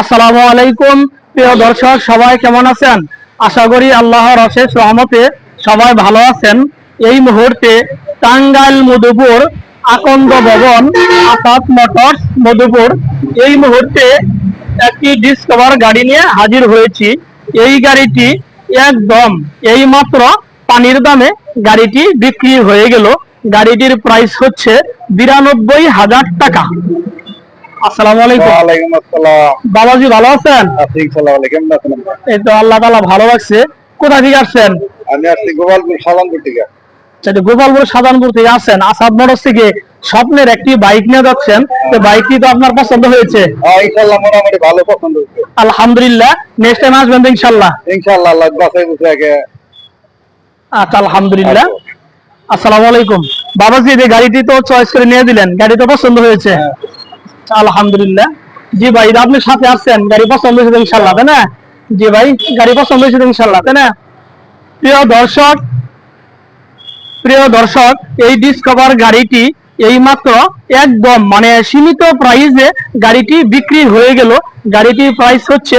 আসসালামু আলাইকুম, প্রিয় দর্শক, সবাই কেমন আছেন? আশা করি আল্লাহর অশেষ রহমতে সবাই ভালো আছেন। এই মুহূর্তে টাঙ্গাইল মধুপুর আকন্দ ভবন আসাদ মোটরস মধুপুর, এই মুহূর্তে একটি ডিসকভার গাড়ি নিয়ে হাজির হয়েছি। এই গাড়িটি একদম এই মাত্র পানির দামে গাড়িটি বিক্রি হয়ে গেল। গাড়িটির প্রাইস হচ্ছে বিরানব্বই হাজার টাকা। আসসালামু আলাইকুম। ওয়ালাইকুম আসসালাম। বাবাজি ভালো আছেন? আছি ইনশাআল্লাহ কেমন আছেন এই তো আল্লাহ তালা ভালো কোথা থেকে আসছেন? আমি আসছি গোপালপুর সালামপুর থেকে। সেটা গোপালপুর সাধারণপুর থেকে আসছেন। আসাদ মোটরস থেকে স্বপ্নের একটি বাইক নিয়ে যাচ্ছেন। তো বাইকটি তো আপনার পছন্দ হয়েছে? হ্যাঁ ইনশাআল্লাহ মোটামুটি ভালো পছন্দ হচ্ছে আলহামদুলিল্লাহ। নেক্সট টাইম আসবেন তো ইনশাল্লাহ ইনশাআল্লাহ আল্লাহ বাসায় বসে আগে আচ্ছা আলহামদুলিল্লাহ। আসসালামু আলাইকুম। বাবাজি এই যে গাড়িটি তো চয়েস করে নিয়ে দিলেন। গাড়ি তো পছন্দ হয়েছে। আলহামদুলিল্লাহ। জি ভাই আপনি সাথে আসছেন গাড়ি পছন্দ হয়েছে ইনশাল্লাহ তাই না? জি ভাই, গাড়ি পছন্দ হয়েছে ইনশাল্লাহ তাই না? প্রিয় দর্শক প্রিয় দর্শক, এই ডিসকভার গাড়িটি এই মাত্র একদম মানে সীমিত প্রাইসে গাড়িটি বিক্রি হয়ে গেল। গাড়িটির প্রাইস হচ্ছে